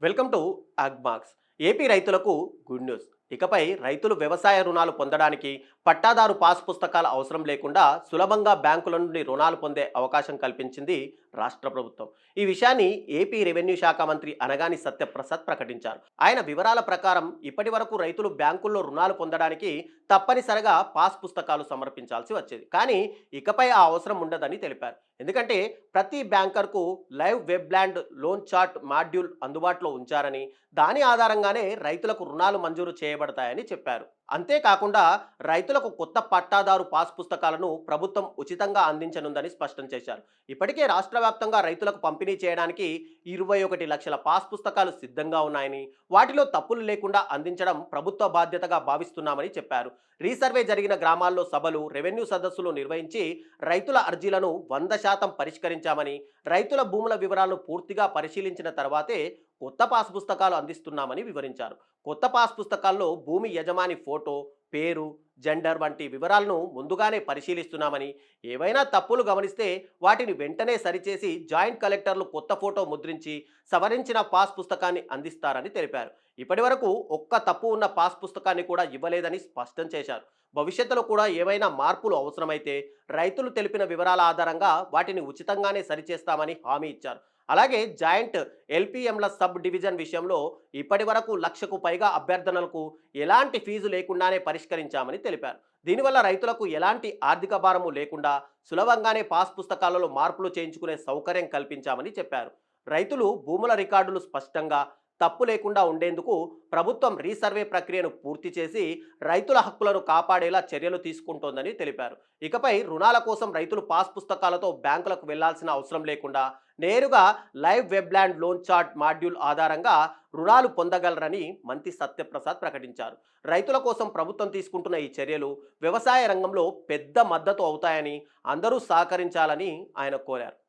Welcome to AgMarks. AP రైతులకు good news. ఇకపై రైతులు వ్యవసాయ రుణాలు పొందడానికి పట్టాదారు పాస్ పుస్తకాలు అవసరం లేకుండా సులభంగా బ్యాంకుల నుండి రుణాలు పొందే అవకాశం కల్పించింది రాష్ట్ర ప్రభుత్వం. ఈ విషయాన్ని ఏపీ రెవెన్యూ శాఖ మంత్రి అనగాని సత్యప్రసాద్ ప్రకటించారు. ఆయన వివరాల ప్రకారం ఇప్పటి వరకు రైతులు బ్యాంకుల్లో రుణాలు పొందడానికి తప్పనిసరిగా పాస్ పుస్తకాలు సమర్పించాల్సి వచ్చేది. కానీ ఇకపై ఆ అవసరం ఉండదని తెలిపారు. ఎందుకంటే ప్రతి బ్యాంకర్కు live Webland loan chart module అందుబాటులో ఉంచారని దాని ఆధారంగా ఆధారంగానే రైతులకు రుణాలు మంజూరు చేయబడతాయని చెప్పారు. అంతేకాకుండా రైతులకు కొత్త పట్టాదారు పాస్ పుస్తకాలను ప్రభుత్వం ఉచితంగా అందించనుందని స్పష్టం చేశారు. ఇప్పటికే రాష్ట్ర వ్యాప్తంగా రైతులకు పంపిణీ చేయడానికి ఇరవై ఒకటి లక్షల పాస్ పుస్తకాలు సిద్ధంగా ఉన్నాయని వాటిలో తప్పులు లేకుండా అందించడం ప్రభుత్వ బాధ్యతగా భావిస్తున్నామని చెప్పారు. రీసర్వే జరిగిన గ్రామాల్లో సభలు రెవెన్యూ సదస్సులు నిర్వహించి రైతుల అర్జీలను వంద శాతం పరిష్కరించామని రైతుల భూముల వివరాలను పూర్తిగా పరిశీలించిన తర్వాతే కొత్త పాస్ పుస్తకాలు అందిస్తున్నామని వివరించారు. కొత్త పాస్ పుస్తకాల్లో భూమి యజమాని ఫోటో పేరు జెండర్ వంటి వివరాలను ముందుగానే పరిశీలిస్తున్నామని ఏవైనా తప్పులు గమనిస్తే వాటిని వెంటనే సరిచేసి జాయింట్ కలెక్టర్లు కొత్త ఫోటో ముద్రించి సవరించిన పాస్ పుస్తకాన్ని అందిస్తారని తెలిపారు. ఇప్పటి వరకు ఒక్క తప్పు ఉన్న పాస్ పుస్తకాన్ని కూడా ఇవ్వలేదని స్పష్టం చేశారు. భవిష్యత్తులో కూడా ఏవైనా మార్పులు అవసరమైతే రైతులు తెలిపిన వివరాల ఆధారంగా వాటిని ఉచితంగానే సరిచేస్తామని హామీ ఇచ్చారు. అలాగే జాయింట్ ఎల్పిఎంల సబ్ డివిజన్ విషయంలో ఇప్పటి వరకు లక్షకు పైగా అభ్యర్థనలకు ఎలాంటి ఫీజు లేకుండానే పరిష్కరించామని తెలిపారు. దీనివల్ల రైతులకు ఎలాంటి ఆర్థిక భారము లేకుండా సులభంగానే పాస్ పుస్తకాలలో మార్పులు చేయించుకునే సౌకర్యం కల్పించామని చెప్పారు. రైతులు భూముల రికార్డులు స్పష్టంగా తప్పు లేకుండా ఉండేందుకు ప్రభుత్వం రీసర్వే ప్రక్రియను పూర్తి చేసి రైతుల హక్కులను కాపాడేలా చర్యలు తీసుకుంటోందని తెలిపారు. ఇకపై రుణాల కోసం రైతులు పాస్ పుస్తకాలతో బ్యాంకులకు వెళ్ళాల్సిన అవసరం లేకుండా నేరుగా live Webland loan chart module ఆధారంగా రుణాలు పొందగలరని మంత్రి సత్యప్రసాద్ ప్రకటించారు. రైతుల కోసం ప్రభుత్వం తీసుకుంటున్న ఈ చర్యలు వ్యవసాయ రంగంలో పెద్ద మద్దతు అవుతాయని అందరూ సహకరించాలని ఆయన కోరారు.